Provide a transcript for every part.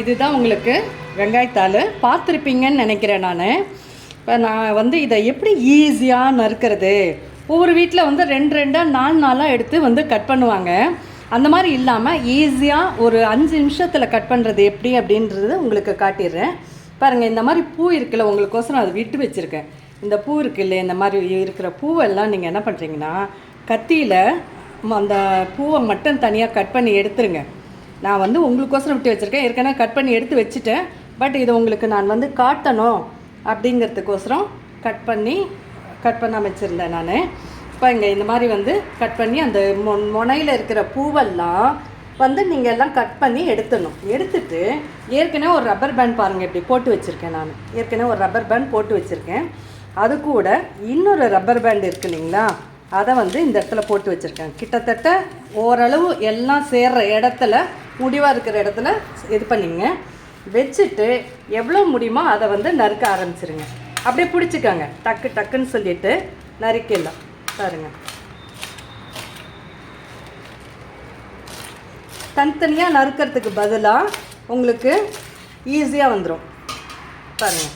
இதுதான் உங்களுக்கு வெங்காயத்தாள். பார்த்துருப்பீங்கன்னு நினைக்கிறேன் நான். இப்போ நான் வந்து இதை எப்படி ஈஸியாக நறுக்கிறது? ஒவ்வொரு வீட்டில் வந்து ரெண்டு ரெண்டாக நாலு நாளாக எடுத்து வந்து கட் பண்ணுவாங்க. அந்த மாதிரி இல்லாமல் ஈஸியாக ஒரு அஞ்சு நிமிஷத்தில் கட் பண்ணுறது எப்படி அப்படின்றது உங்களுக்கு காட்டிடுறேன். பாருங்கள் இந்த மாதிரி பூ இருக்குல்ல உங்களுக்கோசரம் அதை விட்டு வச்சுருக்கேன். இந்த பூ இருக்குல்ல இந்த மாதிரி இருக்கிற பூவெல்லாம் நீங்கள் என்ன பண்ணுறீங்கன்னா கத்தியில் அந்த பூவை மட்டும் தனியாக கட் பண்ணி எடுத்துருங்க. நான் வந்து உங்களுக்கோசரம் விட்டு வச்சுருக்கேன். ஏற்கனவே கட் பண்ணி எடுத்து வச்சுட்டேன். பட் இது உங்களுக்கு நான் வந்து காட்டணும் அப்படிங்கிறதுக்கோசரம் கட் பண்ணி கட் பண்ண வச்சுருந்தேன் நான். இப்போ இங்கே இந்த மாதிரி வந்து கட் பண்ணி அந்த மொ முனையில் இருக்கிற பூவெல்லாம் வந்து நீங்கள் எல்லாம் கட் பண்ணி எடுத்துடணும். எடுத்துட்டு ஏற்கனவே ஒரு ரப்பர் பேண்ட் பாருங்கள் இப்படி போட்டு வச்சுருக்கேன் நான். ஏற்கனவே ஒரு ரப்பர் பேண்ட் போட்டு வச்சுருக்கேன். அது கூட இன்னொரு ரப்பர் பேண்ட் இருக்கு இல்லைங்களா? அதை வந்து இந்த இடத்துல போட்டு வச்சுருக்கேன். கிட்டத்தட்ட ஓரளவு எல்லாம் சேர்ற இடத்துல முடிவாக இருக்கிற இடத்துல இது பண்ணிங்க. வச்சுட்டு எவ்வளோ முடியுமோ அதை வந்து நறுக்க ஆரம்பிச்சிருங்க. அப்படியே பிடிச்சிக்கோங்க. டக்கு டக்குன்னு சொல்லிட்டு நறுக்கிடலாம். பாருங்க. தனித்தனியாக நறுக்கிறதுக்கு பதிலாக உங்களுக்கு ஈஸியாக வந்துடும் பாருங்கள்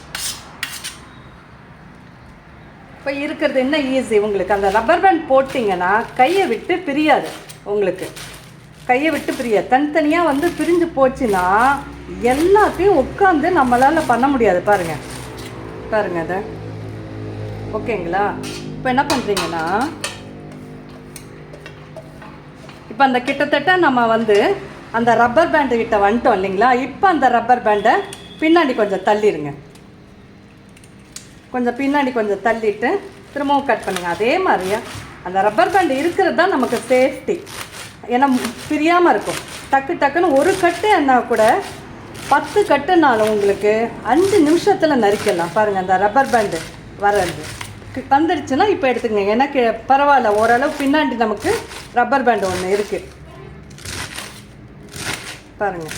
இப்போ இருக்கிறது என்ன ஈஸி உங்களுக்கு அந்த ரப்பர் பேண்ட் போட்டிங்கன்னா கையை விட்டு பிரியாது உங்களுக்கு. கையை விட்டு பிரியாது. தனித்தனியாக வந்து பிரிஞ்சு போச்சுன்னா எல்லாத்தையும் உட்காந்து நம்மளால் பண்ண முடியாது. பாருங்கள் பாருங்கள் அதை. ஓகேங்களா? இப்போ என்ன பண்ணுறீங்கன்னா இப்போ அந்த கிட்டத்தட்ட நம்ம வந்து அந்த ரப்பர் பேண்டு கிட்ட வந்துட்டோம் இல்லைங்களா? இப்போ அந்த ரப்பர் பேண்டை பின்னாடி கொஞ்சம் தள்ளிடுங்க கொஞ்சம் பின்னாடி கொஞ்சம் தள்ளிட்டு திரும்பவும் கட் பண்ணுங்கள் அதே மாதிரியா? அந்த ரப்பர் பேண்ட் இருக்கிறது தான் நமக்கு சேஃப்டி ஏன்னா பிரியாமல் இருக்கும். டக்கு டக்குன்னு ஒரு கட்டு என்ன கூட பத்து கட்டுனாலும் உங்களுக்கு அஞ்சு நிமிஷத்தில் நறுக்கலாம் பாருங்கள் அந்த ரப்பர் பேண்டு வர்றது. வந்துடுச்சுன்னா இப்போ எடுத்துக்கங்க. எனக்கு பரவாயில்ல. ஓரளவு பின்னாடி நமக்கு ரப்பர் பேண்டு ஒன்று இருக்குது பாருங்கள்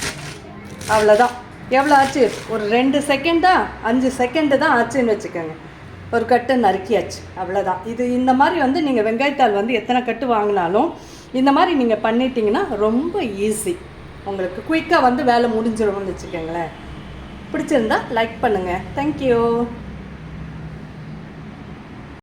அவ்வளோதான் எவ்வளோ ஆச்சு? ஒரு ரெண்டு செகண்டா அஞ்சு செகண்டு தான் ஆச்சுன்னு வச்சுக்கோங்க. ஒரு கட்டு நறுக்கியாச்சு அவ்வளோதான் இது இந்த மாதிரி வந்து நீங்கள் வெங்காயத்தாள் வந்து எத்தனை கட்டு வாங்கினாலும் இந்த மாதிரி நீங்கள் பண்ணிட்டீங்கன்னா ரொம்ப ஈஸி உங்களுக்கு குயிக்காக வந்து வேலை முடிஞ்சிடும்னு வச்சுக்கோங்களேன். பிடிச்சிருந்தா லைக் பண்ணுங்கள் தேங்க்யூ